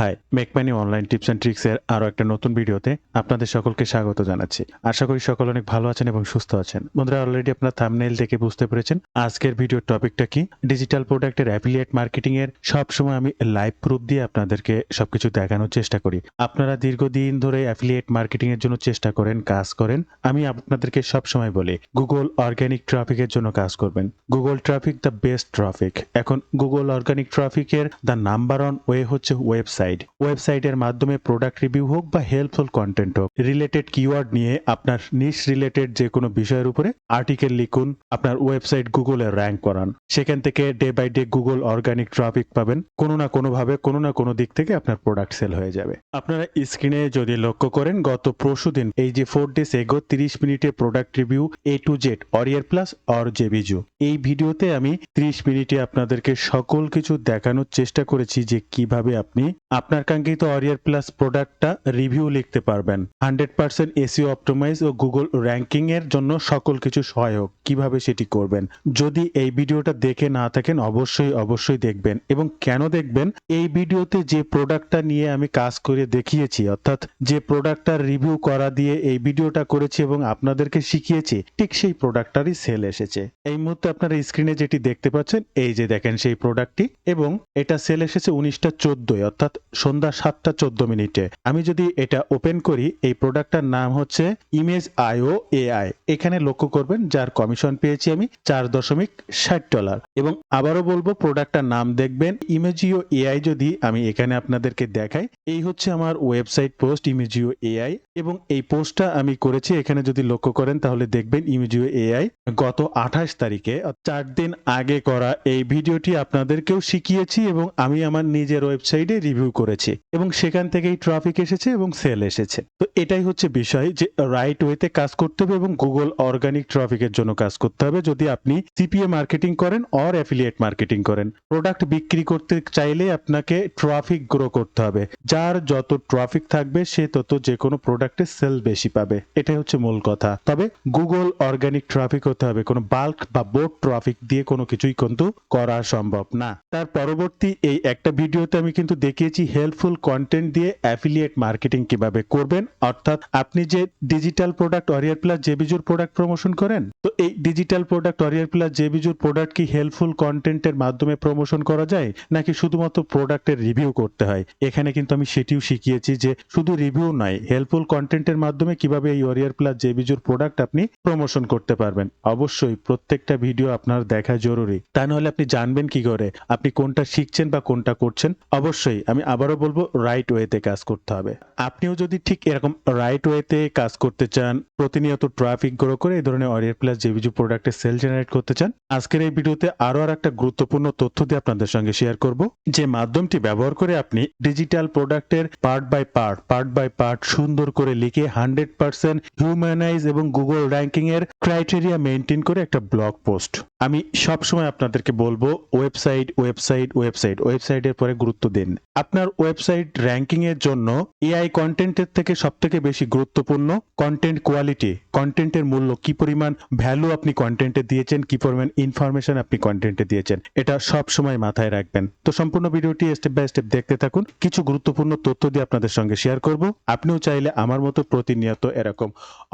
Hi make money online tips and tricks এর আরও একটা নতুন ভিডিওতে আপনাদের সকলকে স্বাগত জানাচ্ছি। আশা করি সকল অনেক ভালো আছেন এবং সুস্থ আছেন। বন্ধুরা অলরেডি আপনার থামনেল দেখে বুঝতে পেরেছেন আজকের ভিডিওর টপিকটা কি? ডিজিটাল প্রোডাক্টের অ্যাফিলিয়েট মার্কেটিং এর সব সময় আমি লাইভ প্রুফ দিয়ে আপনাদেরকে সবকিছু দেখানোর চেষ্টা করি। আপনারা দীর্ঘদিন ধরে অ্যাফিলিয়েট মার্কেটিং এর জন্য চেষ্টা করেন, কাজ করেন, আমি আপনাদেরকে সব সময় বলি গুগল অর্গানিক ট্রাফিকের জন্য কাজ করবেন। Google traffic the best traffic এখন গুগল অর্গানিক ট্রাফিকের দ্য নাম্বার অন ওয়ে হচ্ছে ওয়েবসাইট ওয়েবসাইটের মাধ্যমে প্রোডাক্ট রিভিউ হোক বা হেল্পফুল কন্টেন্ট হোক রিলেটেড কিওয়ার্ড নিয়ে আপনার নিশ রিলেটেড যে কোনো বিষয়ের উপরে আর্টিকেল লিখুন, আপনার ওয়েবসাইট গুগলে র্যাঙ্ক করান। সেখান থেকে day by day Google organic traffic পাবেন। কোনো না কোনোভাবে, কোনো না কোনো দিক থেকে আপনার প্রোডাক্ট সেল হয়ে যাবে। আপনারা স্ক্রিনে যদি লক্ষ্য করেন, গত পরশু দিন এই যে ফোর ডেস এগো তিরিশ মিনিটে product review A to Z Warrior Plus or জেবিজু এই ভিডিওতে আমি ত্রিশ মিনিটে আপনাদেরকে সকল কিছু দেখানোর চেষ্টা করেছি যে কীভাবে আপনি আপনার কাঙ্ক্ষিত অরিয়ার প্লাস প্রোডাক্টটা রিভিউ লিখতে পারবেন। হান্ড্রেড পার্সেন্ট এসিও অপটোমাইজ ও গুগল র্যাঙ্কিং এর জন্য সকল কিছু সহায়ক। কীভাবে সেটি করবেন? যদি এই ভিডিওটা দেখে না থাকেন, অবশ্যই অবশ্যই দেখবেন। এবং কেন দেখবেন? এই ভিডিওতে যে প্রোডাক্টটা নিয়ে আমি কাজ করে দেখিয়েছি, অর্থাৎ যে প্রোডাক্টটার রিভিউ করা দিয়ে এই ভিডিওটা করেছি এবং আপনাদেরকে শিখিয়েছি, ঠিক সেই প্রোডাক্টটারই সেল এসেছে। এই মুহূর্তে আপনারা স্ক্রিনে যেটি দেখতে পাচ্ছেন, এই যে দেখেন সেই প্রোডাক্টটি এবং এটা সেল এসেছে উনিশটা চোদ্দই অর্থাৎ সন্ধ্যা সাতটা চোদ্দ মিনিটে। আমি যদি এটা ওপেন করি, এই প্রোডাক্টটার নাম হচ্ছে ইমেজ আইও এআই। এখানে লক্ষ্য করবেন, যার কমিশন পেয়েছি আমি চার দশমিক ষাট ডলার। এবং আবারও বলব, প্রোডাক্টটার নাম দেখবেন, ইমেজিও এআই যদি আমি এখানে আপনাদেরকে দেখাই, এই হচ্ছে আমার ওয়েবসাইট পোস্ট, ইমেজিও এআই। এবং এই পোস্টটা আমি করেছি, এখানে যদি লক্ষ্য করেন, তাহলে দেখবেন ইমেজিও এআই গত আঠাশ তারিখে চার দিন আগে করা এই ভিডিওটি আপনাদেরকেও শিখিয়েছি এবং আমি আমার নিজের ওয়েবসাইটে রিভিউ করেছি এবং সেখান থেকেই ট্রাফিক এসেছে এবং সেল এসেছে। তো এটাই হচ্ছে বিষয় যে রাইট ওয়েতে কাজ করতে হবে এবং গুগল অর্গানিক ট্রাফিকের জন্য কাজ করতে হবে। যদি আপনি সিপিএ মার্কেটিং করেন অর অ্যাফিলিয়েট মার্কেটিং করেন প্রোডাক্ট বিক্রি করতে চাইলে আপনাকে ট্রাফিক গ্রো করতে হবে। যার যত ট্রাফিক থাকবে, সে তত যে কোনো প্রোডাক্টের সেল বেশি পাবে। এটাই হচ্ছে মূল কথা। তবে গুগল অর্গানিক ট্রাফিক হতে হবে। কোনো বাল্ক বা বোর্ড ট্রাফিক দিয়ে কোনো কিছুই কিন্তু করা সম্ভব না। তার পরবর্তী এই একটা ভিডিওতে আমি কিন্তু দেখিয়েছি হেল্পফুল কন্টেন্ট দিয়ে অ্যাফিলিয়েট মার্কেটিং কীভাবে করবেন? অর্থাৎ আপনি যে ডিজিটাল প্রোডাক্ট অরিয়ার প্লাস জেবিজুর প্রোডাক্ট প্রমোশন করেন? তো এই ডিজিটাল প্রোডাক্ট অরিয়ার প্লাস জেবিজুর প্রোডাক্ট কি হেল্পফুল কন্টেন্টের মাধ্যমে প্রমোশন করা যায়? নাকি শুধুমাত্র প্রোডাক্টের রিভিউ করতে হয়? এখানে কিন্তু আমি সেটিও শিখিয়েছি যে শুধু রিভিউ নয় হেল্পফুল কন্টেন্টের মাধ্যমে কীভাবে এই অরিয়ার প্লাস জেবিজুর প্রোডাক্ট আপনি প্রমোশন করতে পারবেন? অবশ্যই প্রত্যেকটা ভিডিও আপনার দেখা জরুরি। তা নাহলে আপনি জানবেন কি করে? আপনি কোনটা শিখছেন বা কোনটা করছেন? অবশ্যই আমি আবারও বলব রাইট ওয়েতে কাজ করতে হবে। আপনিও যদি ঠিক এরকম রাইট ওয়েতে কাজ করতে চান, প্রতিনিয়ত ট্রাফিক গ্রো করে এই ধরনের অরিয়ার প্লাস জেবিজু প্রোডাক্টের সেল জেনারেট করতে চান, আজকের এই ভিডিওতে আরও আর একটা গুরুত্বপূর্ণ তথ্য দিয়ে আপনাদের সঙ্গে শেয়ার করব, যে মাধ্যমটি ব্যবহার করে আপনি ডিজিটাল প্রোডাক্টের part by part part by part সুন্দর করে লিখে হান্ড্রেড পার্সেন্ট হিউম্যানাইজ এবং গুগল র্যাঙ্কিং এর ক্রাইটেরিয়া মেনটেন করে একটা ব্লগ পোস্ট আমি সবসময় আপনাদেরকে বলব ওয়েবসাইট ওয়েবসাইট ওয়েবসাইট ওয়েবসাইটের পরে গুরুত্ব দিন। আপনার ওয়েবসাইট র্যাঙ্কিং এর জন্য এআই কন্টেন্টের থেকে সব থেকে বেশি গুরুত্বপূর্ণ কন্টেন্ট কোয়ালিটি। কন্টেন্টের মূল্য কি পরিমাণ, ভ্যালু আপনি কন্টেন্টে দিয়েছেন, কি পরিমাণ ইনফরমেশন আপনি কন্টেন্টে দিয়েছেন, এটা সব সময় মাথায় রাখবেন। তো সম্পূর্ণ ভিডিওটি স্টেপ বাই স্টেপ দেখতে থাকুন। কিছু গুরুত্বপূর্ণ তথ্য দিয়ে আপনাদের সঙ্গে শেয়ার করব। আপনিও চাইলে আমার মতো প্রতিনিয়ত এরকম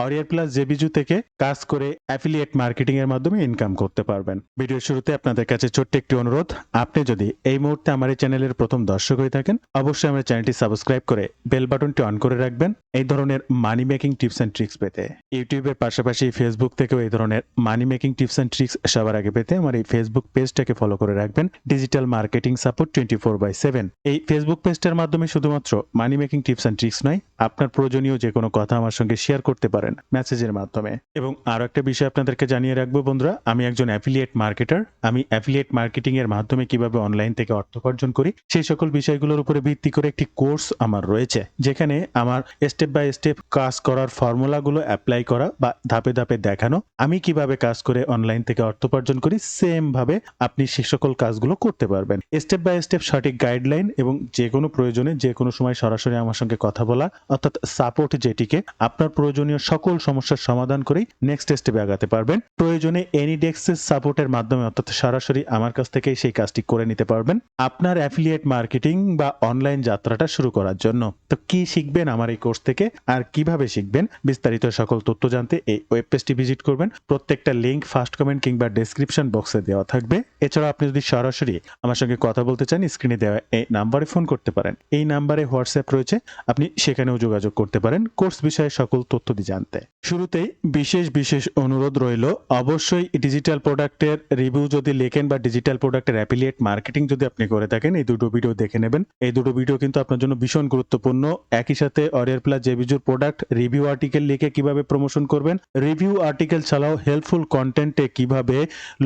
অরিয়ার প্লাস জেবিজু থেকে কাজ করে অ্যাফিলিয়েট মার্কেটিং এর মাধ্যমে ইনকাম করতে পারবেন। ভিডিওর শুরুতে আপনাদের কাছে ছোট্ট একটি অনুরোধ, আপনি যদি এই মুহূর্তে আমার এই চ্যানেলের প্রথম দর্শক হয়ে থাকেন অবশ্যই আমার চ্যানেলটি সাবস্ক্রাইব করে বেল বাটনটি অন করে রাখবেন এই ধরনের money making tips and tricks পেতে। ইউটিউবের পাশাপাশি ফেসবুক থেকেও এই ধরনের money making tips and tricks সবার আগে পেতে আমার এই ফেসবুক পেজটাকে ফলো করে রাখবেন। Digital marketing support twenty four by seven এই ফেসবুক পেজটার মাধ্যমে শুধুমাত্র money making tips and tricks নয়, আপনার প্রয়োজনীয় যে কোনো কথা আমার সঙ্গে শেয়ার করতে পারেন মেসেজের মাধ্যমে। এবং আরও একটা বিষয় আপনাদেরকে জানিয়ে রাখব বন্ধুরা, আমি একজন অ্যাফিলিয়েট মার্কেটার আমি অ্যাফিলিয়েট মার্কেটিং এর মাধ্যমে কীভাবে অনলাইন থেকে অর্থ উপার্জন করি, সেই সকল বিষয়গুলোর উপরে ভিত্তি করে একটি কোর্স আমার রয়েছে, যেখানে আমার স্টেপ বাই স্টেপ কাজ করার ফর্মুলাগুলো অ্যাপ্লাই করা বা ধাপে ধাপে দেখানো। আমি কীভাবে কাজ করে অনলাইন থেকে অর্থ উপার্জন করি সেম ভাবে আপনি সে সকল কাজগুলো করতে পারবেন। স্টেপ বাই স্টেপ সঠিক গাইডলাইন এবং যে কোনো প্রয়োজনে যে কোনো সময় সরাসরি আমার সঙ্গে কথা বলা, অর্থাৎ সাপোর্ট যেটিকে আপনার প্রয়োজনীয় সকল সমস্যার সমাধান করেই নেক্সট স্টেপে আগাতে পারবেন। প্রয়োজনে এনি ডেস্কের সাপোর্টের মাধ্যমে অর্থাৎ সরাসরি আমার কাছ থেকেই সেই কাজটি করে নিতে পারবেন। আপনার অ্যাফিলিয়েট মার্কেটিং বা অনলাইন যাত্রাটা শুরু করার জন্য। তো কি শিখবেন আমার এই কোর্স থেকে? আর কীভাবে শিখবেন? বিস্তারিত সকল তথ্য জানতে এই ওয়েব পেজটি ভিজিট করবেন। প্রত্যেকটা লিঙ্ক ফার্স্ট কমেন্ট কিংবা ডেসক্রিপশন বক্সে দেওয়া থাকবে। এছাড়া আপনি যদি সরাসরি আমার সঙ্গে কথা বলতে চান স্ক্রিনে দেওয়া এই নাম্বারে ফোন করতে পারেন। এই নাম্বারে হোয়াটসঅ্যাপ রয়েছে। আপনি সেখানেও যোগাযোগ করতে পারেন কোর্স বিষয়ে সকল তথ্য দিয়ে জানতে। শুরুতেই বিশেষ বিশেষ অনুরোধ রইল, অবশ্যই ডিজিটাল প্রোডাক্টের রিভিউ যদি লেখেন বা ডিজিটাল প্রোডাক্টের অ্যাফিলিয়েট মার্কেটিং যদি আপনি করে থাকেন, এই দুটো ভিডিও দেখে নেবেন। এই দুটো ভিডিও কিন্তু আপনার জন্য ভীষণ গুরুত্বপূর্ণ। একই সাথে অরিয়ার প্লাস জেবিজুর প্রোডাক্ট রিভিউ আর্টিকেল লিখে কীভাবে প্রমোশন করবেন রিভিউ আর্টিকেল ছাড়াও হেল্পফুল কন্টেন্টে কীভাবে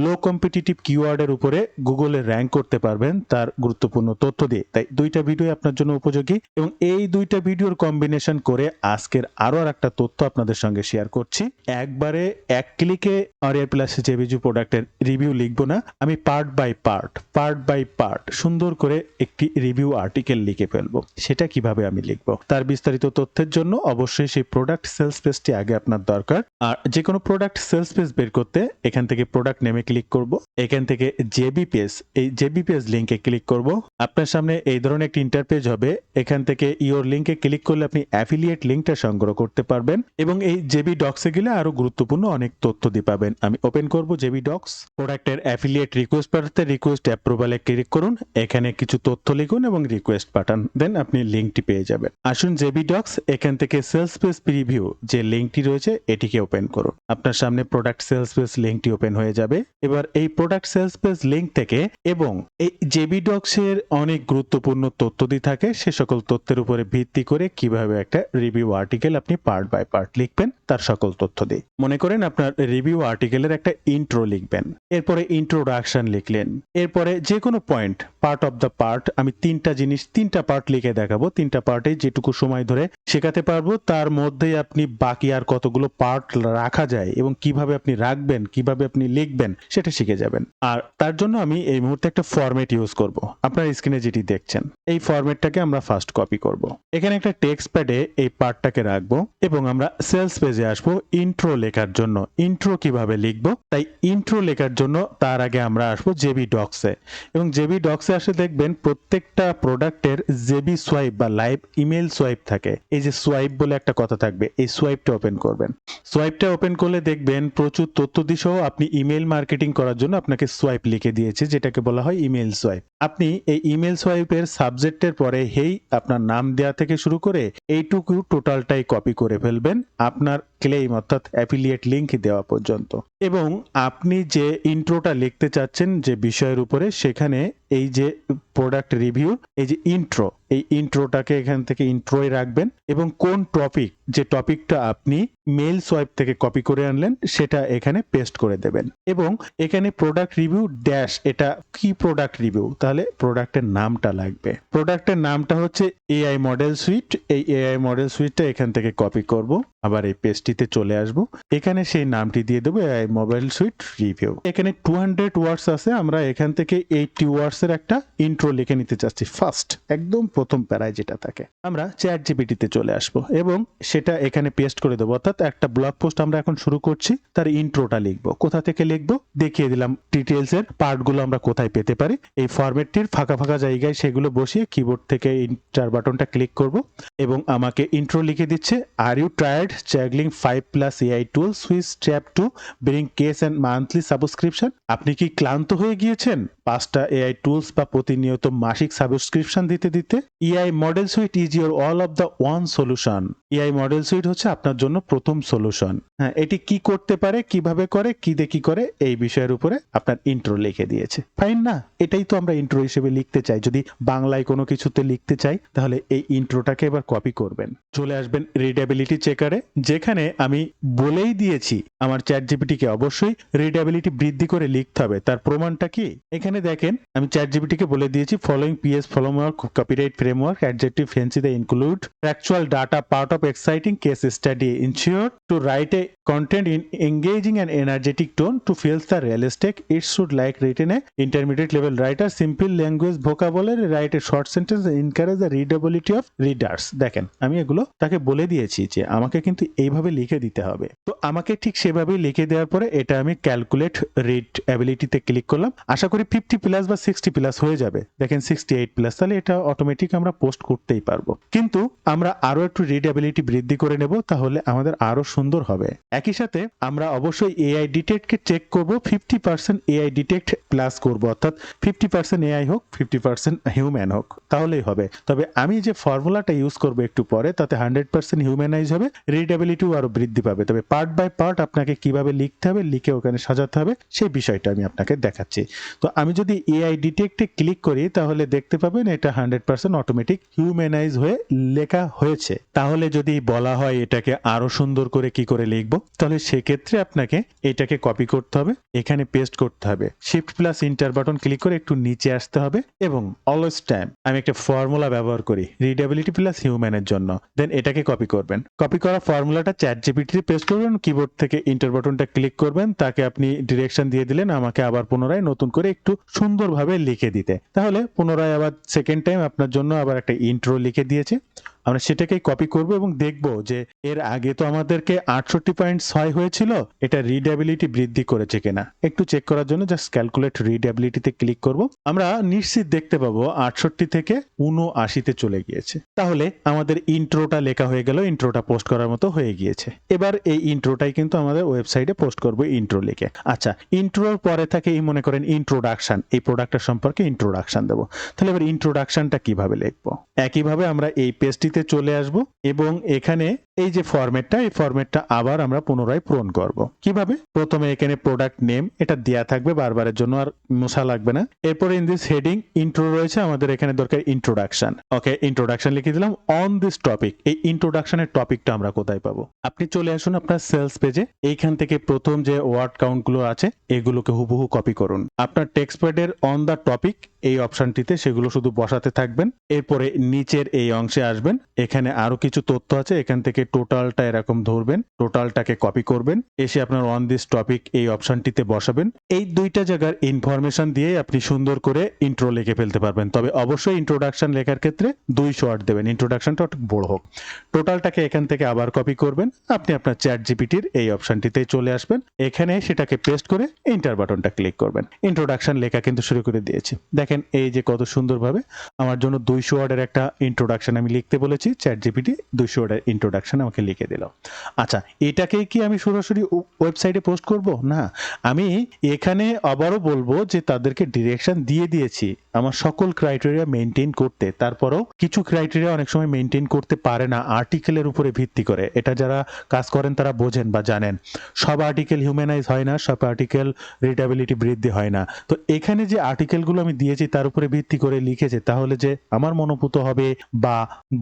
লো কম্পিটিটিভ কিওয়ার্ডের উপরে গুগলে র্যাঙ্ক করতে পারবেন, তার গুরুত্বপূর্ণ তথ্য দিয়ে। তাই দুইটা ভিডিও আপনার জন্য উপযোগী এবং এই দুইটা ভিডিওর কম্বিনেশন করে আজকের আরও আর একটা তথ্য আপনাদের সঙ্গে শেয়ার করছি। একবারে এক ক্লিকে অরিয়ার প্লাস জেবিজু প্রোডাক্টের রিভিউ লিখব না, আমি part by part part by part সুন্দর করে একটি রিভিউ আর্টিকেল লিখে ফেলব। সেটা কীভাবে আমি লিখব? তার বিস্তারিত তথ্যের জন্য অবশ্যই সেই প্রোডাক্ট সেলস পেজটি আগে আপনার দরকার। আর যে কোনো প্রোডাক্ট সেলস পেজ বের করতে এখান থেকে প্রোডাক্ট নেমে ক্লিক করব। এখান থেকে জেবি পেজ এই জেবি পেজ লিঙ্কে ক্লিক করব। আপনার সামনে এই ধরনের একটি ইন্টারপেজ হবে। এখান থেকে ইওর লিঙ্কে ক্লিক করলে আপনি অ্যাফিলিয়েট লিঙ্কটা সংগ্রহ করতে পারবেন এবং এই জেবি ডক্সে গেলে আরও গুরুত্বপূর্ণ অনেক তথ্য দিয়ে পাবেন। আমি ওপেন করব জেবি ডক্স প্রোডাক্টের অ্যাফিলিয়েট রিকোয়েস্ট পাঠাতে রিকোয়েস্ট অ্যাপ্রুভালে ক্লিক করুন। এখানে কিছু তথ্য লিখুন এবং রিকোয়েস্ট পাঠান দেন আপনি লিঙ্কটি পেয়ে যাবেন। আসুন জেবি ডক্স এখান থেকে সেলস পেজ প্রিভিউ যে লিঙ্কটি রয়েছে, এটিকে ওপেন করুন। আপনার সামনে প্রোডাক্ট সেলস পেজ লিঙ্কটি ওপেন হয়ে যাবে। এবার এই প্রোডাক্ট সেলস পেজ লিঙ্ক থেকে এবং এই জেবি ডক্সের অনেক গুরুত্বপূর্ণ তথ্য দিয়ে থাকে, সে সকল তথ্যের উপরে ভিত্তি করে কীভাবে একটা রিভিউ আর্টিকেল আপনি পার্ট বাই পার্ট লিখবেন, তার সকল তথ্য দিয়ে। মনে করেন আপনার রিভিউ আর্টিকেলের একটা ইন্ট্রো লিখবেন। এরপরে ইন্ট্রোডাকশন লিখলেন। এরপরে যে কোনো point part of the part আমি তিনটা জিনিস তিনটা পার্ট লিখে দেখাবো। তিনটা পার্টে যেটুকু সময় ধরে শেখাতে পারব, তার মধ্যেই আপনি বাকি আর কতগুলো পার্ট রাখা যায় এবং কীভাবে আপনি রাখবেন, কীভাবে আপনি লিখবেন, সেটা শিখে যাবেন। আর তার জন্য আমি এই মুহূর্তে একটা ফরম্যাট ইউজ করব। আপনার স্ক্রিনে যেটি দেখছেন, এই ফরম্যাটটাকে আমরা ফার্স্ট কপি করব। এখানে একটা টেক্সট প্যাডে এই পার্টটাকে রাখব এবং আমরা সেলস পেজে আসব ইন্ট্রো লেখার জন্য। ইন্ট্রো কীভাবে লিখব? তাই ইন্ট্রো লেখার জন্য তার আগে আমরা আসব জেবি ডক্সে এবং জেবি ডক্সে আসে দেখবেন প্রত্যেকটা প্রোডাক্টের জেবি সোয়াইপ বা লাইভ ইমেল সোয়াইপ থাকে। এই যে সোয়াইপ বলে একটা কথা থাকবে, এই সোয়াইপটা ওপেন করবেন। সোয়াইপটা ওপেন করলে দেখবেন প্রচুর তথ্য দিয়ে আপনি ইমেল মার্কেটিং করার জন্য আপনাকে সোয়াইপ লিখে দিয়েছে, যেটাকে বলা হয় ইমেল সোয়াইপ। আপনি এই ইমেল সোয়াইপের সাবজেক্টের পরে হেই আপনার নাম দেওয়া থেকে শুরু করে এইটুকু টোটালটাই কপি করে ফেলবেন। আপনার ক্লেম অর্থাৎ অ্যাফিলিয়েট লিঙ্ক দেওয়া পর্যন্ত। এবং আপনি যে ইন্ট্রোটা লিখতে চাচ্ছেন যে বিষয়ের উপরে, সেখানে এই যে প্রোডাক্ট রিভিউ এই যে ইন্ট্রো এই ইন্ট্রোটাকে এখান থেকে ইন্ট্রোয় রাখবেন এবং কোন টপিক যে টপিকটা আপনি মেল সোয়াইপ থেকে কপি করে আনলেন, সেটা এখানে পেস্ট করে দেবেন। এবং এখানে প্রোডাক্ট রিভিউ ড্যাশ এটা কি প্রোডাক্ট রিভিউ তাহলে প্রোডাক্টের নামটা লাগবে। প্রোডাক্টের নামটা হচ্ছে এআই মডেল সুইট এই এআই মডেল সুইটটা এখান থেকে কপি করব। আবার এই পেজটিতে চলে আসব। এখানে সেই নামটি দিয়ে দেবো এআই মোবাইল সুইট রিভিউ এখানে টু হান্ড্রেড ওয়ার্ডস আছে। আমরা এখান থেকে এইটটি ওয়ার্ডস এর একটা ইন্ট্রো লিখে নিতে চাচ্ছি। ফার্স্ট একদম প্রথম প্যারায় যেটা থাকে। আমরা চ্যাট জিপিটিতে চলে আসব। এবং সেটা এখানে পেস্ট করে দেবো। অর্থাৎ একটা ব্লগ পোস্ট আমরা এখন শুরু করছি, তার ইন্ট্রোটা লিখব। কোথা থেকে লিখব? দেখিয়ে দিলাম ডিটেলস এর পার্টগুলো আমরা কোথায় পেতে পারি। এই ফরম্যাটটির ফাঁকা ফাঁকা জায়গায় সেগুলো বসিয়ে কিবোর্ড থেকে ইন্টার বাটনটা ক্লিক করব এবং আমাকে ইন্ট্রো লিখে দিচ্ছে are you tired juggling five plus AI tool which step two bring case and monthly subscription আপনি কি ক্লান্ত হয়ে গিয়েছেন? পাঁচটা এআই টুলস বা প্রতিনিয়ত মাসিক সাবস্ক্রিপশন দিতে দিতে AI model suite is your all of the one solution AI model suite হচ্ছে আপনার জন্য প্রথম সলিউশন হ্যাঁ এটি কি করতে পারে, কীভাবে করে, কি দেখি করে, এই বিষয়ের উপরে আপনার ইন্ট্রো লিখে দিয়েছে। ফাইন না? এটাই তো আমরা ইন্ট্রো হিসেবে লিখতে চাই। যদি বাংলায় কোনো কিছুতে লিখতে চাই, তাহলে এই ইন্ট্রোটাকে এবার কপি করবেন। চলে আসবেন রিডেবিলিটি চেকারে যেখানে আমি বলেই দিয়েছি, আমার চ্যাট জিপিটিকে অবশ্যই রিডেবিলিটি বৃদ্ধি করে লিখতে হবে। তার প্রমাণটা কি? এখানে এখানে দেখেন, আমি চ্যাট জিবিটি কে বলে দিয়েছি following PS framework copyright framework adjective fancy the include actual data part of exciting case study ensure to write a content in engaging and energetic tone to feel the realistic it should like written a intermediate level writer simple language vocabulary write a short sentence encourage the readability of readers দেখেন, আমি এগুলো তাকে বলে দিয়েছি যে আমাকে কিন্তু এইভাবে লিখে দিতে হবে। তো আমাকে ঠিক সেভাবেই লিখে দেওয়ার পরে এটা আমি ক্যালকুলেট রিড অ্যাবিলিটিতে ক্লিক করলাম। আশা করি ফিফটি প্লাস বা সিক্সটি প্লাস হয়ে যাবে। দেখেন সিক্সটি এইট প্লাস তাহলে এটা অটোমেটিক আমরা পোস্ট করতেই পারব। কিন্তু আমরা আরও একটু রিডেবিলিটি বৃদ্ধি করে নেব, তাহলে আমাদের আরও সুন্দর হবে। একই সাথে আমরা অবশ্যই এআই ডিটেক্টকে চেক করব fifty percent AI detect plus করব, অর্থাৎ ফিফটি পার্সেন্ট এআই হোক ফিফটি পার্সেন্ট হিউম্যান হোক, তাহলেই হবে। তবে আমি যে ফর্মুলাটা ইউজ করব একটু পরে, তাতে হান্ড্রেড পার্সেন্ট হিউম্যানাইজ হবে রিডেবিলিটিও আরও বৃদ্ধি পাবে। তবে পার্ট বাই পার্ট আপনাকে কীভাবে লিখতে হবে, লিখে ওখানে সাজাতে হবে, সেই বিষয়টা আমি আপনাকে দেখাচ্ছি। তো আমি যদি এআই ডিটেক্টে ক্লিক করি, তাহলে দেখতে পাবেন এটা হান্ড্রেড পার্সেন্ট অটোমেটিক হিউম্যানাইজ হয়ে লেখা হয়েছে। তাহলে যদি বলা হয় এটাকে আরও সুন্দর করে কি করে লিখব, তাহলে সেক্ষেত্রে আপনাকে এটাকে কপি করতে হবে, এখানে পেস্ট করতে হবে। Shift plus enter button click করে একটু নিচে আসতে হবে এবং অলওয়েজ টাইম আমি একটা ফর্মুলা ব্যবহার করি রিডেবিলিটি প্লাস হিউম্যানের জন্য। দেন এটাকে কপি করবেন। কপি করা ফর্মুলাটা চ্যাট জিপিটিতে পেস্ট করবেন কিবোর্ড থেকে ইন্টার বাটনটা ক্লিক করবেন, তাকে আপনি ডিরেকশন দিয়ে দিলেন, আমাকে আবার পুনরায় নতুন করে একটু সুন্দরভাবে লিখে দিতে। তাহলে পুনরায় আবার সেকেন্ড টাইম আপনার জন্য আবার একটা ইন্ট্রো লিখে দিয়েছে। আমরা সেটাকেই কপি করব এবং দেখব যে এর আগে তো আমাদেরকে আটষট্টি পয়েন্ট ছয় হয়েছিল, এটা রিডেবিলিটি বৃদ্ধি করেছে কিনা। একটু চেক করার জন্য জাস্ট ক্যালকুলেট রিডেবিলিটিতে ক্লিক করব। আমরা নিশ্চিত দেখতে পাবো আটষট্টি থেকে উনআশিতে চলে গিয়েছে। তাহলে আমাদের ইন্ট্রোটা লেখা হয়ে গেল ইন্ট্রোটা পোস্ট করার মতো হয়ে গিয়েছে। এবার এই ইন্ট্রোটাই কিন্তু আমাদের ওয়েবসাইটে পোস্ট করব ইন্ট্রো লিখে। আচ্ছা ইন্ট্রোর পরে থাকে এই মনে করেন ইন্ট্রোডাকশন এই প্রোডাক্টের সম্পর্কে ইন্ট্রোডাকশন দেবো। তাহলে এবার ইন্ট্রোডাকশনটা কীভাবে লিখব? একইভাবে আমরা এই পেজটিতে চলে আসব এবং এখানে এই যে ফরম্যাটটা এই ফরম্যাটটা আবার আমরা পুনরায় পূরণ করব। কীভাবে? প্রথমে এখানে প্রোডাক্ট নেম এটা দেয়া থাকবে বারবারের জন্য আর মোছা লাগবে না। এরপরে ইন দিস হেডিং ইন্ট্রো রয়েছে, আমাদের এখানে দরকার ইন্ট্রোডাকশন ওকে ইন্ট্রোডাকশন লিখে দিলাম অন দিস টপিক এই ইন্ট্রোডাকশনের টপিকটা আমরা কোথায় পাবো? আপনি চলে আসুন আপনার সেলস পেজে এইখান থেকে প্রথম যে ওয়ার্ড কাউন্টগুলো আছে, এগুলোকে হুবহু কপি করুন। আপনার টেক্সট প্যাডের অন দা টপিক এই অপশনটিতে সেগুলো শুধু বসাতে থাকবেন। এরপরে নিচের এই অংশে আসবেন। এখানে আরও কিছু তথ্য আছে, এখান থেকে টোটালটা এরকম ধরবেন। টোটালটাকে কপি করবেন। এসে আপনার অন দিস টপিক এই অপশনটিতে বসাবেন। এই দুইটা জায়গার ইনফরমেশন দিয়ে আপনি সুন্দর করে ইন্ট্রো লিখে ফেলতে পারবেন। তবে অবশ্যই ইন্ট্রোডাকশন লেখার ক্ষেত্রে দুই শর্ট দেবেন। ইন্ট্রোডাকশনটা বড় হোক। টোটালটাকে এখান থেকে আবার কপি করবেন। আপনি আপনার চ্যাট জিপিটির এই অপশনটিতে চলে আসবেন। এখানে সেটাকে পেস্ট করে ইন্টার বাটনটা ক্লিক করবেন। ইন্ট্রোডাকশন লেখা কিন্তু শুরু করে দিয়েছি। দেখেন এই যে কত সুন্দরভাবে আমার জন্য দুইশো ওয়ার্ডের একটা ইন্ট্রোডাকশন আমি লিখতে বলেছি চ্যাট জিপিটি দুইশো ওয়ার্ডের ইন্ট্রোডাকশন আমাকে লিখে দিল। আচ্ছা এটাকে কি আমি সরাসরি ওয়েবসাইটে পোস্ট করব? না, আমি এখানে আবারও বলব যে তাদেরকে ডিরেকশন দিয়ে দিয়েছি। আমার সকল ক্রাইটেরিয়া মেনটেন করতে, তারপরেও কিছু ক্রাইটেরিয়া অনেক সময় মেনটেন করতে পারে না আর্টিকেলের উপরে ভিত্তি করে। এটা যারা কাজ করেন তারা বোঝেন বা জানেন। সব আর্টিকেল হিউম্যানাইজ হয় না, সব আর্টিকেল রিডাবিলিটি বৃদ্ধি হয় না। তো এখানে যে আর্টিকেলগুলো আমি দিয়েছি তার উপরে ভিত্তি করে লিখেছে, তাহলে যে আমার মনোভূত হবে বা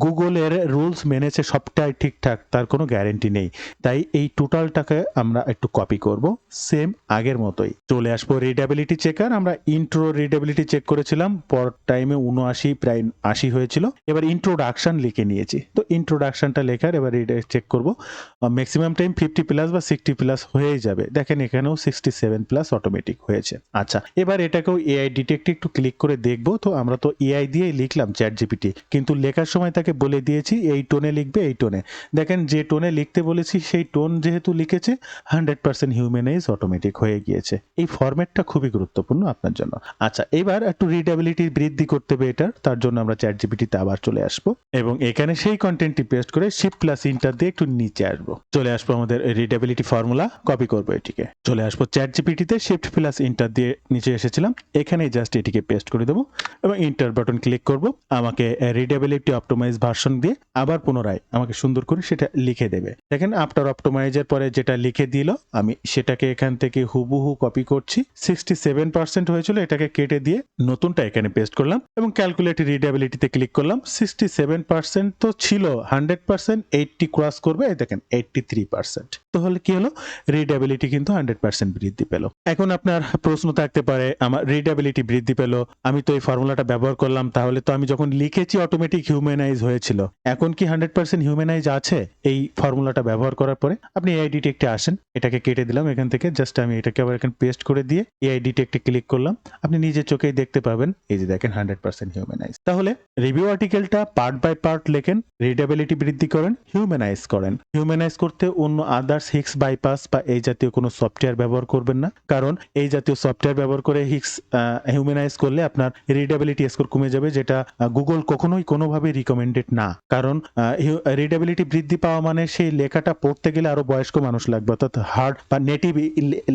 গুগলের রুলস মেনেছে সবটাই ঠিকঠাক, তার কোনো গ্যারেন্টি নেই। তাই এই টোটালটাকে আমরা একটু কপি করব সেম আগের মতোই। চলে আসব রিডেবিলিটি চেকার আমরা ইন্ট্রো রিডেবিলিটি চেক করেছিলাম। পর টাইমে উনআশি, প্রায় আশি হয়েছিল। এবার ইন্ট্রোডাকশন লিখে নিয়েছি। তো ইন্ট্রোডাকশনটা লেখার এবার এটা চেক করব। ম্যাক্সিমাম টাইম ফিফটি প্লাস বা সিক্সটি প্লাস হয়েই যাবে। দেখেন এখানেও সিক্সটি সেভেন প্লাস অটোমেটিক হয়েছে। আচ্ছা এবার এটাকেও এআই ডিটেক্টে একটু ক্লিক করে দেখব। তো আমরা তো এআই দিয়েই লিখলাম চ্যাট জিপিটি কিন্তু লেখার সময় তাকে বলে দিয়েছি, এই টোনে লিখবে, এই টোনে দেখেন যে টোনে লিখতে বলেছি, সেই টোন যেহেতু লিখেছে হান্ড্রেড পার্সেন্ট হিউম্যানাইজ অটোমেটিক হয়ে গিয়েছে। এই ফরম্যাটটা খুবই গুরুত্বপূর্ণ আপনার জন্য। আচ্ছা এবার একটু রিডেবিলিটি বৃদ্ধি করতে হবে এটার তার জন্য আমরা চ্যাট জিপিটিতে আবার চলে আসব। এবং এখানে সেই কন্টেন্টটি পেস্ট করে শিফট প্লাস ইন্টার দিয়ে একটু নিচে আসব। চলে আসব আমাদের রিডেবিলিটি ফর্মুলা কপি করব এটিকে। চলে আসব চ্যাট জিপিটিতে শিফট প্লাস ইন্টার দিয়ে নিচে এসেছিলাম। এখানেই জাস্ট এটিকে পেস্ট করে দেবো এবং ইন্টার বাটন ক্লিক করব। আমাকে রিডেবিলিটি অপটোমাইজ ভার্সন দিয়ে আবার পুনরায় আমাকে সুন্দর করে সেটা লিখে দেবে। দেখেন আফটার অপটোমাইজের পরে যেটা লিখে দিল, আমি সেটাকে এখান থেকে হুবহু কপি করছি। সিক্সটি সেভেন পার্সেন্ট হয়েছিল এটাকে কেটে দিয়ে নতুনটা এখানে পেস্ট করলাম এবং ক্যালকুলেট রিডেবিলিটিতে ক্লিক করলাম। সিক্সটি সেভেন পার্সেন্ট তো ছিল হান্ড্রেড পার্সেন্ট এইটটি ক্রস করবে, এই দেখেন এইটটি থ্রি পার্সেন্ট তাহলে কি হলো? রিডেবিলিটি কিন্তু হান্ড্রেড পার্সেন্ট বৃদ্ধি পেল। এখন আপনার প্রশ্ন থাকতে পারে, আমার রিডেবিলিটি বৃদ্ধি পেল, আমি তো এই ফর্মুলাটা ব্যবহার করলাম, তাহলে তো আমি যখন লিখেছি অটোমেটিক হিউম্যানাইজ হয়েছিল, এখন কি হান্ড্রেড পার্সেন্ট হিউম্যানাইজ আছে এই ফর্মুলাটা ব্যবহার করার পরে? আপনি এআই ডিটেক্টে আসেন, এটাকে কেটে দিলাম এখান থেকে জাস্ট আমি এটাকে আবার এখানে পেস্ট করে দিয়ে এআই ডিটেক্টে ক্লিক করলাম। আপনি নিজের চোখেই দেখতে পাবেন পাবেন এই যে দেখেন হান্ড্রেড পার্সেন্ট হিউম্যানাইজ তাহলে রিভিউ আর্টিকেলটা পার্ট বাই পার্ট লেখেন রিডেবিলিটি বৃদ্ধি করেন হিউম্যানাইজ করেন। হিউম্যানাইজ করতে অন্য আদার্স হিক্স বাইপাস বা এই জাতীয় কোনো সফটওয়্যার ব্যবহার করবেন না। কারণ এই জাতীয় সফটওয়্যার ব্যবহার করে হিক্স হিউম্যানাইজ করলে আপনার রিডেবিলিটি স্কোর কমে যাবে, যেটা গুগল কখনোই কোনোভাবে রিকমেন্ডেড না। কারণ রিডেবিলিটি বৃদ্ধি পাওয়া মানে সেই লেখাটা পড়তে গেলে আরও বয়স্ক মানুষ লাগবে, অর্থাৎ হার্ড বা নেটিভ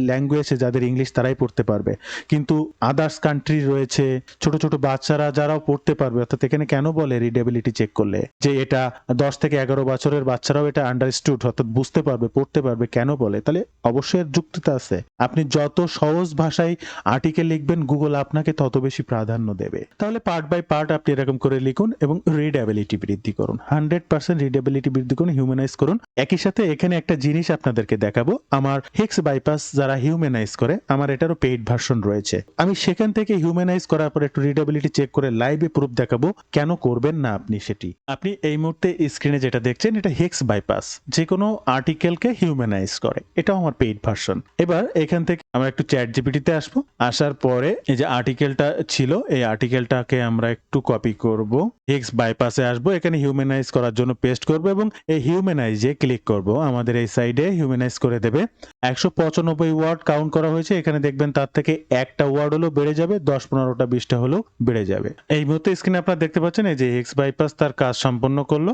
ল্যাঙ্গুয়েজে যাদের ইংলিশ তারাই পড়তে পারবে। কিন্তু আদার্স কান্ট্রি রয়েছে ছোট ছোট বাচ্চারা যারাও পড়তে পারবে, অর্থাৎ এখানে কেন বলে রিডেবিলিটি চেক করলে? যে এটা দশ থেকে এগারো বছরের বাচ্চারাও এটা আন্ডারস্টুড অর্থাৎ বুঝতে পারবে, পড়তে পারবে, কেন বলে? তাহলে অবশ্যই যুক্তিতা আছে। আপনি যত সহজ ভাষায় আর্টিকেল লিখবেন গুগল আপনাকে তত বেশি প্রাধান্য দেবে। তাহলে পার্ট বাই পার্ট আপনি এরকম করে লিখুন এবং রিডেবিলিটি বৃদ্ধি করুন। হান্ড্রেড পার্সেন্ট রিডেবিলিটি বৃদ্ধি করুন হিউম্যানাইজ করুন। একই সাথে এখানে একটা জিনিস আপনাদেরকে দেখাবো। আমার হেক্স বাইপাস যারা হিউম্যানাইজ করে, আমার এটারও পেইড ভার্সন রয়েছে। আমি সেখান থেকে হিউম্যানাইজ করার পর একটু রিডেবিলিটি চেক করে লাইভে প্রুফ দেখাবো কেন করবেন না আপনি সেটি। আপনি এই মুহূর্তে স্ক্রিনে যেটা দেখছেন, এটা হেক্স বাইপাস যে কোনো আর্টিকেলকে হিউম্যানাইজ করে। এটাও আমার পেইড ভার্সন এবার এখান থেকে আমরা একটু চ্যাট জিপিটিতে আসব। আসার পরে এই যে আর্টিকেলটা ছিল, এই আর্টিকেলটাকে আমরা একটু কপি করব। হেক্স বাইপাসে আসব। এখানে হিউম্যানাইজ করার জন্য পেস্ট করব এবং এই হিউম্যানাইজে ক্লিক করব। আমাদের এই সাইডে হিউম্যানাইজ করে দেবে। একশো পঁচানব্বই ওয়ার্ড কাউন্ট করা হয়েছে। এখানে দেখবেন তার থেকে একটা ওয়ার্ড হলো বেড়ে যাবে। দশ পনেরোটা বিশটা হলেও বেড়ে যাবে। এই মুহূর্তে স্ক্রিনে আপনারা দেখতে পাচ্ছেন, এই যে হেক্স বাইপাস তার কাজ সম্পন্ন করল।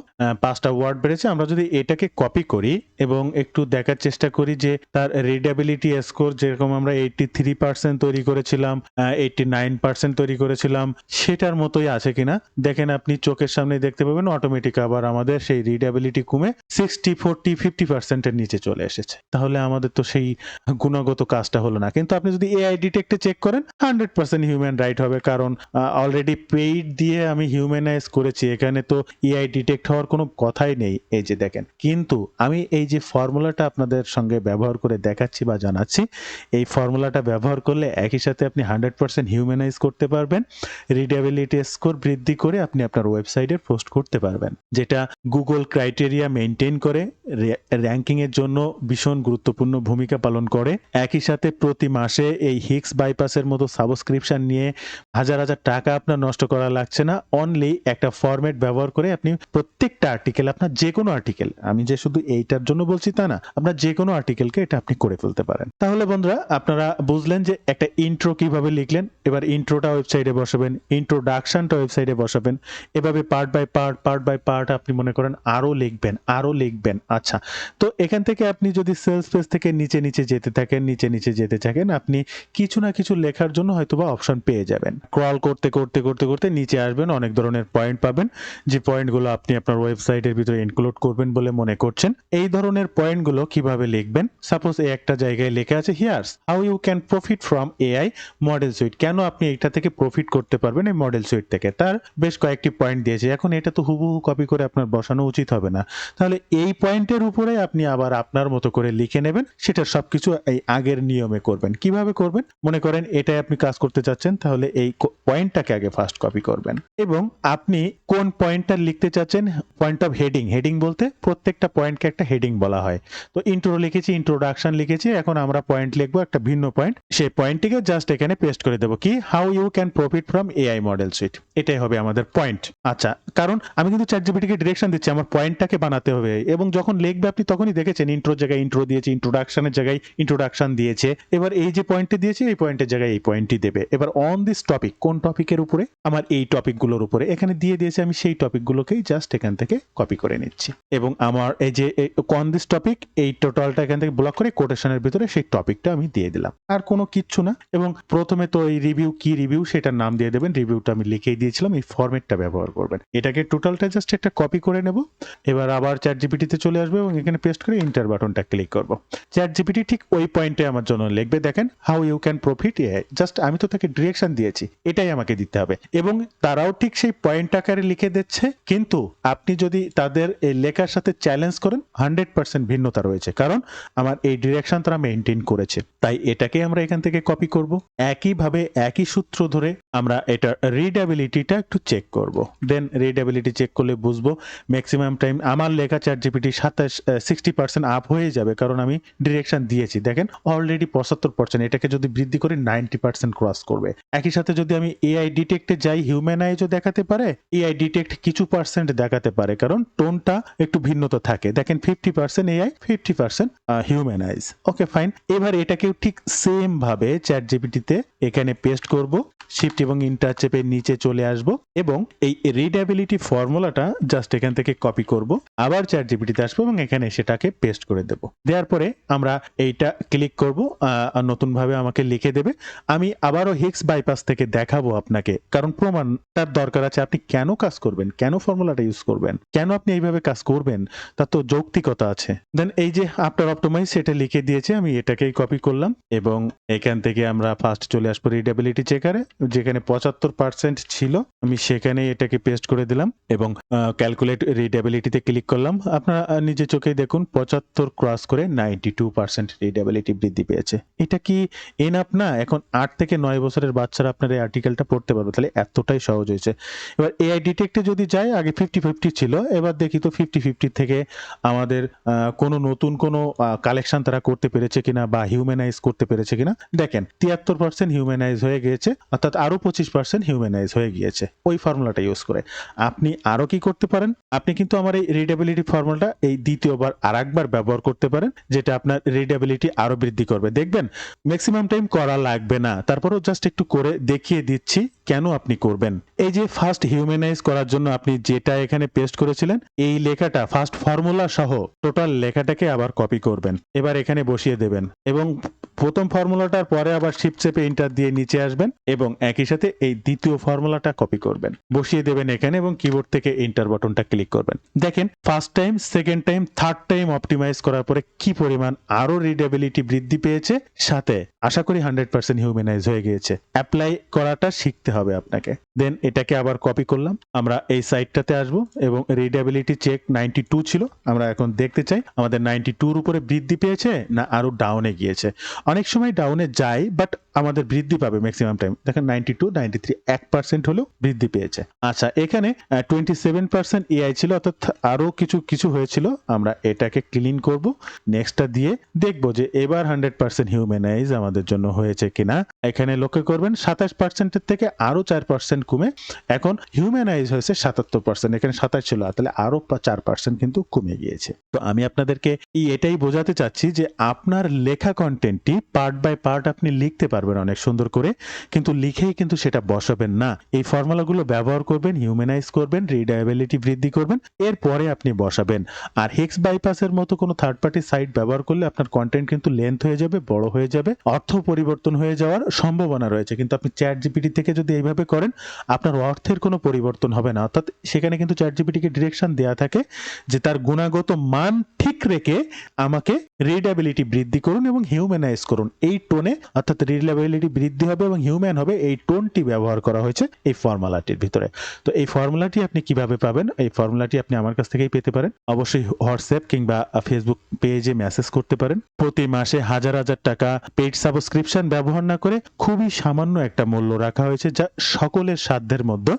পাঁচটা ওয়ার্ড বেড়েছে। আমরা যদি এটাকে কপি করি এবং একটু দেখার চেষ্টা করি যে তার রিডেবিলিটি স্কোর যেরকম আমরা এইটটি থ্রি পার্সেন্ট তৈরি করেছিলাম এইটটি নাইন পার্সেন্ট তৈরি করেছিলাম, সেটার মতোই আছে কিনা? দেখেন আপনি চোখের সামনে দেখতে পাবেন অটোমেটিক আবার আমাদের সেই রিডেবিলিটি কমে সিক্সটি ফোরটি ফিফটি পার্সেন্টের নিচে চলে এসেছে। তাহলে আমাদের তো সেই গুণগত কাজটা হলো না। কিন্তু আপনি যদি এআই ডিটেক্টে চেক করেন হান্ড্রেড পার্সেন্ট হিউম্যান রাইট হবে। কারণ অলরেডি পেইড দিয়ে আমি হিউম্যানাইজ করেছি। এখানে তো এআই ডিটেক্ট হওয়ার কোনো কথাই নেই, এই যে দেখেন। কিন্তু আমি এই যে ফর্মুলাটা আপনাদের সঙ্গে ব্যবহার করে দেখাচ্ছি বা জানাচ্ছি, এই ফর্মুলাটা ব্যবহার করলে একই সাথে আপনি হান্ড্রেড পার্সেন্ট হিউম্যানাইজ করতে পারবেন। রিডেবিলিটি স্কোর বৃদ্ধি করে আপনি আপনার ওয়েবসাইটে পোস্ট করতে পারবেন, যেটা গুগল ক্রাইটেরিয়া মেনটেন করে র্যাঙ্কিং এর জন্য ভীষণ গুরুত্বপূর্ণ ভূমিকা পালন করে। একই সাথে প্রতি মাসে এই হিক্স বাইপাসের মতো সাবস্ক্রিপশন নিয়ে হাজার হাজার টাকা আপনার নষ্ট করা লাগছে না। অনলি একটা ফরম্যাট ব্যবহার করে আপনি প্রত্যেকটা আর্টিকেল আপনার যে কোনো আর্টিকেল আমি যে শুধু এইটার জন্য বলছি তা না, আপনার যে কোনো আর্টিকেলকে এটা আপনি করে ফেলতে পারেন। তাহলে বন্ধুরা, আপনারা বুঝলেন যে একটা ইন্ট্রো কীভাবে লিখলেন, এবার ইন্ট্রোটা ওয়েবসাইটে বসাবেন ইন্ট্রোডাকশনটা ওয়েবসাইটে বসাবেন, এভাবে part by part part by part আপনি মনে করেন আরও লিখবেন আরও লিখবেন। আচ্ছা তো এখান থেকে আপনি যদি সেলস পেজ থেকে নিচে নিচে যেতে থাকেন, নিচে নিচে যেতে থাকেন, আপনি কিছু না কিছু লেখার জন্য হয়তোবা অপশন পেয়ে যাবেন। ক্রল করতে করতে করতে করতে নিচে আসবেন, অনেক ধরনের পয়েন্ট পাবেন। যে পয়েন্টগুলো আপনি আপনার ওয়েবসাইটের ভিতরে ইনক্লুড করবেন বলে মনে করছেন, এই ধরনের পয়েন্টগুলো কীভাবে লিখবেন? সাপোজ এই একটা জায়গায় লেখা আছে here's how you can profit from AI model suite কেন আপনি এটা থেকে প্রফিট করতে পারবেন এই মডেল সুইট থেকে? তার বেশ কয়েকটি পয়েন্ট দিয়েছে। এখন এটা তো হুবহু কপি করে আপনার বসানো উচিত হবে না। তাহলে এই পয়েন্টের উপরে আপনি আবার আপনার মতো করে লিখে নেবেন, সেটা সবকিছু এই আগের নিয়মে করবেন। কীভাবে করবেন? মনে করেন এটাই আপনি কাজ করতে চাচ্ছেন, তাহলে এই পয়েন্টটাকে আগে ফার্স্ট কপি করবেন। এবং আপনি কোন পয়েন্টটা লিখতে চাচ্ছেন পয়েন্ট অফ হেডিং হেডিং বলতে প্রত্যেকটা পয়েন্টকে একটা হেডিং বলা হয়। তো ইন্ট্রো লিখেছি ইন্ট্রোডাকশন লিখেছি, এখন আমরা পয়েন্ট লিখব একটা ভিন্ন পয়েন্ট সেই পয়েন্টটিকে জাস্ট এখানে পেস্ট করে দেবো। কি? How you can profit from AI model suite এটাই হবে আমাদের পয়েন্ট আচ্ছা কারণ আমি কিন্তু চ্যাট জিপিটিকে ডিরেকশন দিচ্ছি, আমার পয়েন্টটাকে বানাতে হবে। এবং যখন লিখবে, আপনি তখনই দেখেছেন ইন্ট্রোর জায়গায় ইন্ট্রো দিয়েছে ইন্ট্রোডাকশনের জায়গায় ইন্ট্রোডাকশন দিয়েছে। এবার এই যে পয়েন্টটি দিয়েছে, এই পয়েন্টের জায়গায় এই পয়েন্টটি দেবে। এবার অন দিস টপিক কোন টপিকের উপরে? আমার এই টপিকগুলোর উপরে। এখানে দিয়ে দিয়েছে আমি সেই টপিকগুলোকেই জাস্ট এখান থেকে কপি করে নিচ্ছি। এবং আমার এই যে কন দিস টপিক এই টোটালটা এখান থেকে ব্লক করে কোটেশনের ভিতরে সেই টপিকটা আমি দিয়ে দিলাম। আর কোনো কিচ্ছু না। এবং প্রথমে তো এই রিভিউ কি রিভিউ সেটার নাম দিয়ে দেবেন। রিভিউটা আমি লিখেই দিয়েছিলাম, এই ফরম্যাটটা ব্যবহার করবেন। এটাকে টোটালটা জাস্ট একটা কপি করে নেব। এবার আবার চ্যাট জিপিটিতে চলে আসবে এবং এখানে পেস্ট করে ইন্টার বাটনটা ক্লিক করব। চ্যাট জিপিটি ঠিক ওই পয়েন্টে আমার জন্য লিখবে। দেখেন how you can profit AI just আমি তো তাকে ডিরেকশন দিয়েছি। এটাই আমাকে দিতে হবে। এবং তারাও ঠিক সেই পয়েন্ট আকারে লিখে দিচ্ছে, কিন্তু আপনি যদি তাদের এই লেখার সাথে চ্যালেঞ্জ করেন হান্ড্রেড পার্সেন্ট ভিন্নতা রয়েছে। কারণ আমার এই ডিরেকশন তারা মেনটেন করেছে। তাই এটাকে আমরা এখান থেকে কপি করব। একইভাবে একই সূত্র ধরে আমরা এটা রিডাবিলিটিটা একটু চেক করব। দেন রিডাবিলিটি চেক করলে বুঝব ম্যাক্সিমাম টাইম আমার লেখা চ্যাট জিপিটি সাতাশ সিক্সটি পার্সেন্ট আপ হয়ে যাবে, কারণ আমি ডিরেকশন দিয়েছি। দেখেন অলরেডি পঁচাত্তর পার্সেন্ট এটাকে যদি বৃদ্ধি করি নাইনটি পার্সেন্ট ক্রস করবে। একই সাথে যদি আমি এআই ডিটেক্টে যাই হিউম্যান আইজও দেখাতে পারে এআই ডিটেক্ট কিছু পার্সেন্ট দেখাতে পারে, কারণ টোনটা একটু ভিন্নতা থাকে। দেখেন fifty percent AI fifty percent human is okay fine এবার এটাকেও ঠিক সেম ভাবে চ্যাট জিপিটিতে এখানে পেস্ট করব শিফট এবং ইন্টার চেপে নিচে চলে আসব, এবং এই রিডাবিলিটি ফর্মুলাটা জাস্ট এখান থেকে কপি করব, আবার চ্যাট জিপিটিতে আসব এবং এখানে সেটাকে পেস্ট করে দেব। দেওয়ার পরে আমরা এইটা ক্লিক করব নতুন ভাবে আমাকে লিখে দেবে। আমি আবারও হিক্স বাইপাস থেকে দেখাবো আপনাকে। কারণ প্রমাণটার দরকার আছে, আপনি কেন কাজ করবেন? কেন ফর্মুলাটা ইউজ করবেন? কেন আপনি এইভাবে কাজ করবেন? তার তো যৌক্তিকতা আছে। দেন এই যে আফটার অপটোমাইজ সেটা লিখে দিয়েছে, আমি এটাকেই কপি করলাম এবং এখান থেকে আমরা ফার্স্ট চলে আসব রিডেবিলিটি চেকারে যেখানে পঁচাত্তর পার্সেন্ট ছিল। আমি সেখানে এটাকে পেস্ট করে দিলাম এবং ক্যালকুলেট রিডেবিলিটিতে ক্লিক করলাম। আপনারা নিজে চোখেই দেখুন, পঁচাত্তর ক্রস করে নাইনটি টু পার্সেন্ট রিডেবিলিটি বৃদ্ধি পেয়েছে। এটা কি এনাফ না? এখন আট থেকে নয় বছরের বাচ্চারা আপনার এই আর্টিকেলটা পড়তে পারবে, তাহলে এতটাই সহজ হয়েছে। এবার এআই ডিটেক্টে যদি যায় আগে ফিফটি ফিফটি ছিল, এবার দেখি তো ফিফটি ফিফটি থেকে আমাদের কোনো নতুন কোনো কালেকশন তারা করতে পেরেছে কিনা বা হিউম্যানাইজ করতে পেরেছে কিনা। দেখেন, তিয়াত্তর পার্সেন্ট হিউম্যানাইজ হয়ে গিয়েছে, অর্থাৎ আরও পঁচিশ পার্সেন্ট হিউম্যানাইজ হয়ে গিয়েছে। ওই ফর্মুলাটা ইউজ করে। আপনি আরও কি করতে পারেন? আপনি কিন্তু আমার এই রিডেবিলিটি ফর্মুলাটা এই দ্বিতীয়বার আর একবার ব্যবহার করতে পারেন, যেটা আপনার রিডেবিলিটি আরও বৃদ্ধি করবে। দেখবেন ম্যাক্সিমাম টাইম করা লাগবে না। তারপরেও জাস্ট একটু করে দেখিয়ে দিচ্ছি কেন আপনি করবেন। এই যে ফার্স্ট হিউম্যানাইজ করার জন্য আপনি যেটা এখানে পেস্ট করেছিলেন, এই লেখাটা ফার্স্ট ফর্মুলা সহ টোটাল লেখাটাকে আবার কপি করবেন। এবার এখানে বসিয়ে দেবেন এবং প্রথম ফর্মুলাটার পরে আবার শিফট চেপে ইন্টার দিয়ে নিচে আসবেন এবং একই সাথে এই দ্বিতীয় ফর্মুলাটা কপি করবেন। বসিয়ে দেবেন এখানে এবং কিবোর্ড থেকে ইন্টার বাটনটা ক্লিক করবেন। দেখেন first time second time third time optimize করার পরে কি পরিমাণ আরও রিডেবিলিটি বৃদ্ধি পেয়েছে, সাথে আশা করি হান্ড্রেড পার্সেন্ট হিউম্যানাইজ হয়ে গিয়েছে। অ্যাপ্লাই করাটা শিখতে হবে আপনাকে। দেন এটাকে আবার কপি করলাম। আমরা এই সাইটটাতে আসব এবং রিডেবিলিটি চেক নাইনটি টু ছিল। আমরা এখন দেখতে চাই, আমাদের নাইনটি টুর উপরে বৃদ্ধি পেয়েছে না আরও ডাউনে গিয়েছে। অনেক সময় ডাউনে যায় বাট আমাদের বৃদ্ধি পাবে ম্যাক্সিমাম টাইম দেখেন নাইনটি টু নাইনটি থ্রি এক পার্সেন্ট হলেও বৃদ্ধি পেয়েছে। আচ্ছা এখানে টোয়েন্টি সেভেন পার্সেন্ট এআই ছিল, অর্থাৎ আরও কিছু কিছু হয়েছিল, আমরা এটাকে ক্লিন করব। নেক্সটটা দিয়ে দেখব যে এবার হান্ড্রেড পার্সেন্ট হিউম্যানাইজ আমাদের জন্য হয়েছে কিনা। এখানে লক্ষ্য করবেন, সাতাশ পার্সেন্টের থেকে আরও চার পার্সেন্ট কমে। এখন হিউম্যানাইজ হয়েছে সাতাত্তর পার্সেন্ট এখানে সাতাশ ছিল, তাহলে আরও পা- চার পার্সেন্ট কিন্তু কমে গিয়েছে। তো আমি আপনাদেরকে এটাই বোঝাতে চাচ্ছি যে আপনার লেখা কন্টেন্টটি পার্ট বাই পার্ট আপনি লিখতে পারবেন। অনেক সুন্দর করে, কিন্তু লিখেই কিন্তু সেটা বসাবেন না। এই ফর্মুলাগুলো ব্যবহার করবেন হিউম্যানাইজ করবেন রিডায়াবিলিটি বৃদ্ধি করবেন, এরপরে আপনি বসাবেন। আর হেক্স বাইপাসের মতো কোনো থার্ড পার্টি সাইট ব্যবহার করলে আপনার কন্টেন্ট কিন্তু লেন্থ হয়ে যাবে, বড় হয়ে যাবে, অর্থ পরিবর্তন হয়ে যাওয়ার সম্ভাবনা রয়েছে। কিন্তু আপনি চ্যাট জিপিটি থেকে যদি এইভাবে করেন, আপনার অর্থের কোনো পরিবর্তন হবে না। অর্থাৎ সেখানে কিন্তু চ্যাট জিপিটিকে ডিরেকশন দেওয়া থাকে যে তার গুণাগত মান ঠিক রেখে আমাকে রিডাবিলিটি বৃদ্ধি করুন এবং হিউম্যানাইজ করুন। এই টোনে অর্থাৎ রিডাবিলিটি বৃদ্ধি হবে এবং হিউম্যান হবে, এই টোনটি ব্যবহার করা হয়েছে এই ফর্মুলাটির ভিতরে। তো এই ফর্মুলাটি আপনি কীভাবে পাবেন? এই ফর্মুলাটি আপনি আমার কাছ থেকেই পেতে পারেন। অবশ্যই হোয়াটসঅ্যাপ কিংবা ফেসবুক পেজে মেসেজ করতে পারেন। প্রতি মাসে হাজার হাজার টাকা পেইড সাবস্ক্রিপশন ব্যবহার না করে খুবই সামান্য একটা মূল্য রাখা হয়েছে যা সকলের সাধ্যের মধ্যে।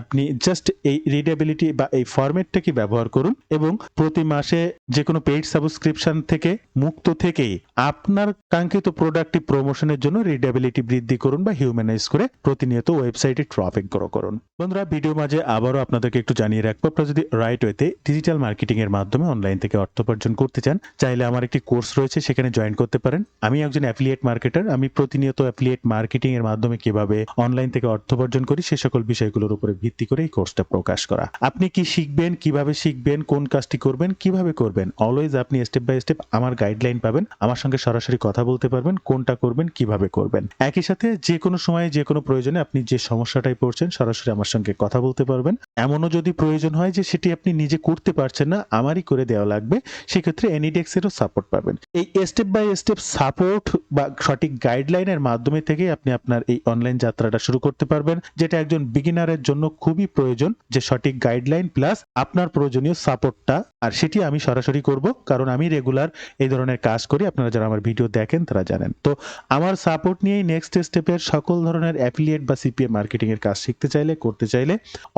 আপনি জাস্ট এই রিডেবিলিটি বা এই ফরম্যাটটাকে ব্যবহার করুন এবং প্রতি মাসে যে কোনো পেইড সাবস্ক্রিপশন থেকে, মুক্ত থেকেই আপনার কাঙ্ক্ষিত প্রোডাক্টটি প্রমোশনের জন্য রিডেবিলিটি বৃদ্ধি করুন বা হিউম্যানাইজ করে প্রতিনিয়ত ওয়েবসাইটে ট্রাফিক গ্রো করুন। বন্ধুরা ভিডিও মাঝে আবারও আপনাদেরকে একটু জানিয়ে রাখব, আপনারা যদি রাইট ওয়েতে ডিজিটাল মার্কেটিং এর মাধ্যমে অনলাইন থেকে অর্থ উপার্জন করতে চান, চাইলে আমার একটি কোর্স রয়েছে, সেখানে জয়েন করতে পারেন। আমি একজন অ্যাফিলিয়েট মার্কেটার আমি প্রতিনিয়ত অ্যাফিলিয়েট মার্কেটিং এর মাধ্যমে কীভাবে অনলাইন থেকে অর্থ উপার্জন করি, সে সকল বিষয়গুলোর উপরে ভিত্তি করে এই কোর্সটা প্রকাশ করা। আপনি কি শিখবেন, কীভাবে শিখবেন, কোন কাজটি করবেন, কীভাবে করবেন? অলওয়েজ আপনি স্টেপ বাই স্টেপ আমার গাইডলাইন পাবেন, আমার সঙ্গে সরাসরি কথা বলতে পারবেন, কোনটা করবেন, কীভাবে করবেন। করবেন। একই সাথে যে কোনো সময়ে যে কোনো প্রয়োজনে আপনি যে সমস্যাটাই পড়ছেন, সরাসরি আমার সঙ্গে কথা বলতে পারবেন। এমনও যদি প্রয়োজন হয় যে সেটি আপনি নিজে করতে পারছেন না, আমারই করে দেওয়া লাগবে, সেক্ষেত্রে এনিডেক্সেরও সাপোর্ট পাবেন। এই স্টেপ বাই স্টেপ সাপোর্ট বা সঠিক গাইডলাইনের মাধ্যমে থেকে আপনি আপনার এই অনলাইন যাত্রাটা শুরু করতে পারবেন, যেটা একজন বিগিনারের জন্য খুবই প্রয়োজন, যে সঠিক গাইডলাইন প্লাস আপনার প্রয়োজনীয় সাপোর্টটা আর সেটি আমি সরাসরি করব, কারণ আমি রেগুলার এই ধরনের কাজ করি। আপনারা যারা আমার ভিডিও দেখেন, তারা জানেন। তো আমার সাপোর্ট নিয়েই নেক্সট স্টেপের সকল ধরনের অ্যাফিলিয়েট বা সিপিএ মার্কেটিং এর কাজ শিখতে চাইলে, করতে চাইলে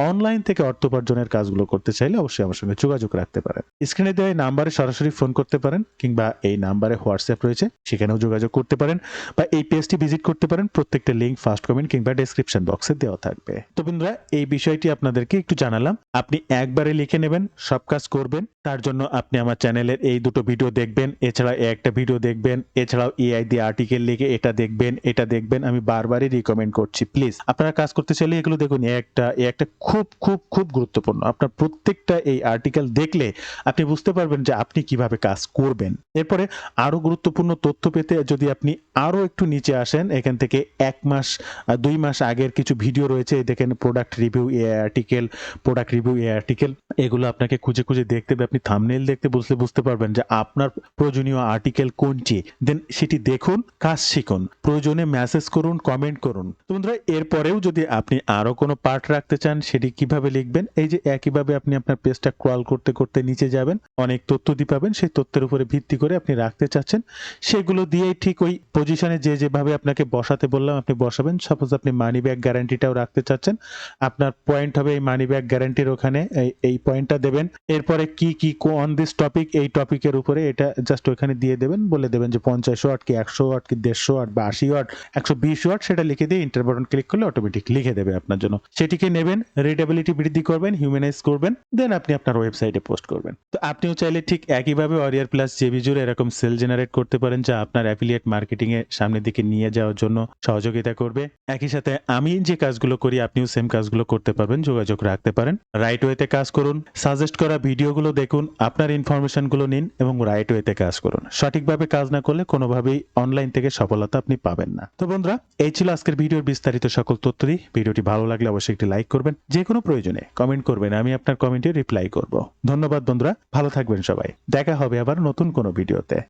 অনলাইন থেকে অর্থ উপার্জনের কাজগুলো করতে চাইলে অবশ্যই আমার সঙ্গে যোগাযোগ রাখতে পারেন। স্ক্রিনে দেওয়া এই নাম্বারে সরাসরি ফোন করতে পারেন, কিংবা এই নাম্বারে হোয়াটসঅ্যাপ রয়েছে, সেখানেও যোগাযোগ করতে পারেন, বা এই পেজটি ভিজিট করতে পারেন, প্রত্যেকটা লিঙ্ক ফার্স্ট কমেন্ট কিংবা ডেসক্রিপশন বক্সে দেওয়া থাকবে। তো বন্ধুরা, এই বিষয়টি আপনাদেরকে একটু জানালাম। আপনি একবারে লিখে নেবেন, সব কাজ করবেন তার জন্য আপনি আমার চ্যানেলের এই দুটো ভিডিও দেখবেন এছাড়া একটা ভিডিও দেখবেন, এছাড়াও এআই দিয়ে আর্টিকেল লিখে এটা দেখবেন এটা দেখবেন, আমি বারবারই রিকমেন্ড করছি। প্লিজ আপনারা কাজ করতে চাইলে এগুলো দেখুন একটা একটা খুব খুব খুব গুরুত্বপূর্ণ। আপনার প্রত্যেকটা এই আর্টিকেল দেখলে আপনি বুঝতে পারবেন যে আপনি কীভাবে কাজ করবেন। এরপরে আরও গুরুত্বপূর্ণ তথ্য পেতে যদি আপনি আরও একটু নিচে আসেন, এখান থেকে এক মাস দুই মাস আগের কিছু ভিডিও রয়েছে দেখেন product review a article product review a article এগুলো আপনাকে খুঁজে খুঁজে দেখতে আপনি থামনেল দেখতে বুঝলে বুঝতে পারবেন যে আপনার প্রয়োজনীয় আর্টিকেল কোনটি। দেন সেটি দেখুন, কাজ শিখুন, প্রয়োজনে মেসেজ করুন কমেন্ট করুন। বন্ধুরা, এরপরেও যদি আপনি আরও কোনো পার্ট রাখতে চান, সেটি কীভাবে লিখবেন? এই যে একইভাবে আপনি আপনার পেজটা ক্রল করতে করতে নিচে যাবেন, অনেক তথ্য দিয়ে পাবেন, সেই তথ্যের উপরে ভিত্তি করে আপনি রাখতে চাচ্ছেন। সেগুলো দিয়েই ঠিক ওই পজিশনে যে যেভাবে আপনাকে বসাতে বললাম, আপনি বসাবেন। সাপোজ আপনি মানি ব্যাগ গ্যারান্টিটাও রাখতে চাচ্ছেন, আপনার পয়েন্ট হবে এই মানি ব্যাগ গ্যারান্টির ওখানে, এই এই পয়েন্টটা দেবেন। এরপরে কি কি অন দিস টপিক এই টপিকের উপরে এটা জাস্ট ওখানে দিয়ে দেবেন, বলে দেবেন যে পঞ্চাশ ওয়াট কি একশো ওয়াট কি দেড়শো ওয়াট বা আশি ওয়াট একশো বিশ ওয়াট সেটা লিখে দিয়ে ইন্টার বাটন ক্লিক করলে অটোমেটিক লিখে দেবে আপনার জন্য। সেটিকে নেবেন রিডেবিলিটি বৃদ্ধি করবেন হিউম্যানাইজ করবেন দেন আপনি আপনার ওয়েবসাইটে পোস্ট করবেন। তো আপনিও চাইলে ঠিক একইভাবে অরিয়ার প্লাস জেবি জুড়ে এরকম সেল জেনারেট করতে পারেন, যা আপনার অ্যাফিলিয়েট মার্কেটিং এ সামনের দিকে নিয়ে যাওয়ার জন্য সহযোগিতা করবে। একই সাথে আমি যে কাজগুলো করি, আপনিও সেম কাজগুলো করতে পারবেন, যোগাযোগ রাখতে পারেন। রাইট ওয়েতে কাজ করুন। সাজেস্ট করা ভিডিওগুলো দেখুন। আপনার ইনফরমেশনগুলো নিন এবং রাইট ওয়েতে কাজ করুন। সঠিকভাবে কাজ না করলে কোনোভাবেই অনলাইন থেকে সফলতা আপনি পাবেন না। তো বন্ধুরা, এই ছিল আজকের ভিডিওর বিস্তারিত সকল তথ্যই ভিডিওটি ভালো লাগলে অবশ্যই একটি লাইক করবেন। যে কোনো প্রয়োজনে কমেন্ট করবেন, আমি আপনার কমেন্টে রিপ্লাই করব। ধন্যবাদ বন্ধুরা, ভালো থাকবেন সবাই। দেখা হবে আবার নতুন কোনো ভিডিওতে